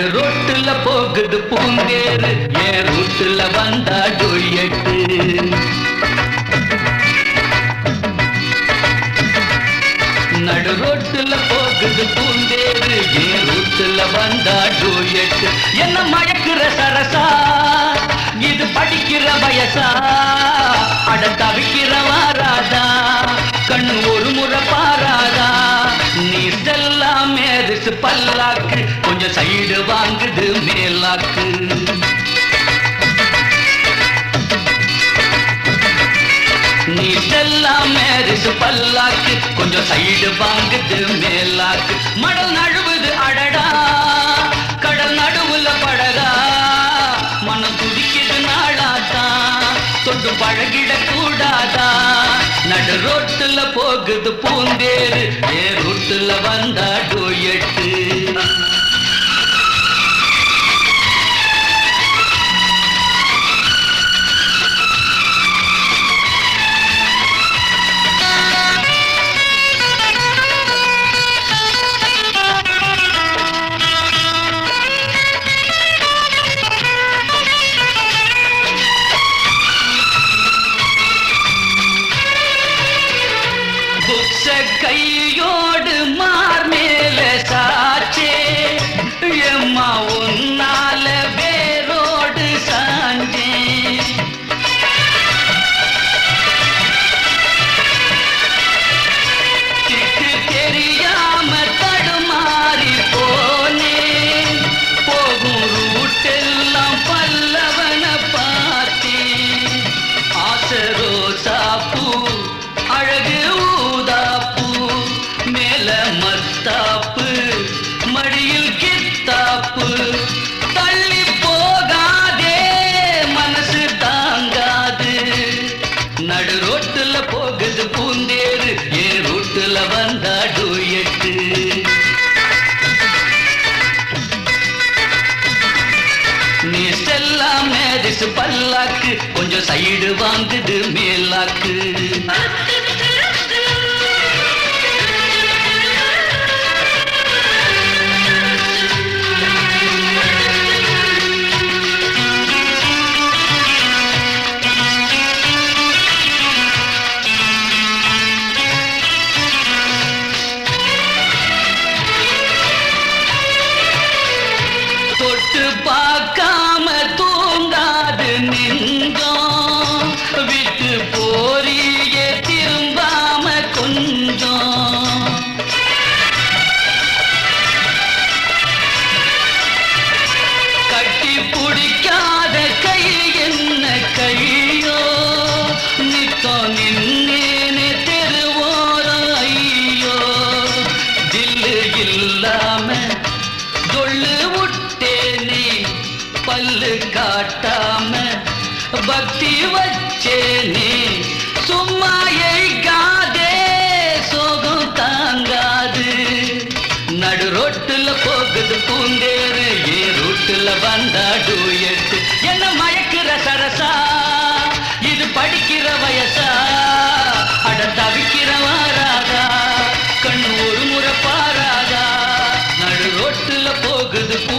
நடு ரோட்டுல போகுது பூங்கேறு என் ரூட்டுல வந்தா டொய்யட்டு நடு ரோட்டுல போகுது பூந்தேறு. என் ரூட்டுல வந்தா டூயட்டு. என்ன மயக்குற சரசா? இது படிக்கிற வயசா? பல்லாக்கு கொஞ்சம் சைடு வாங்குது மேலாக்கு. நீட்டெல்லாம் மேரிசு பல்லாக்கு கொஞ்சம் சைடு வாங்குது மேலாக்கு. மடல் நழுவுது அடடா. கடல் நடுவுல படகா. மனம் துடிக்குது நாளாதா தொட்டு பழகிட கூடாதா நடு ரோட்டுல போகுது பூந்தேரு. ஏ ரோட்டுல வந்தா டோயட்டு புக்ஸ கையோடு மார்மேல சா வந்தா டூயட்டு நீ செல்லாம் மேதிசு பல்லாக்கு கொஞ்சம் சைடு வாங்குது மேலாக்கு. என்ன கையோ நித்தோ நின்னேனே தெருவோரம் ஐயோ. தில்லு இல்லாம தொள்ளு விட்டேனே பல்லு காட்டாம பக்தி வச்சேனே. தொட்டுல போகுது பூந்தேரு ஏ ரூட்டுல வந்தா டூயட்டு. என்ன மயக்கிற சரசா? இது படிக்கிற வயசா? அட தவிக்கிற வாராதா கண்ணு ஒரு முறை பாராதா? நடு ரோட்டுல போகுது பூ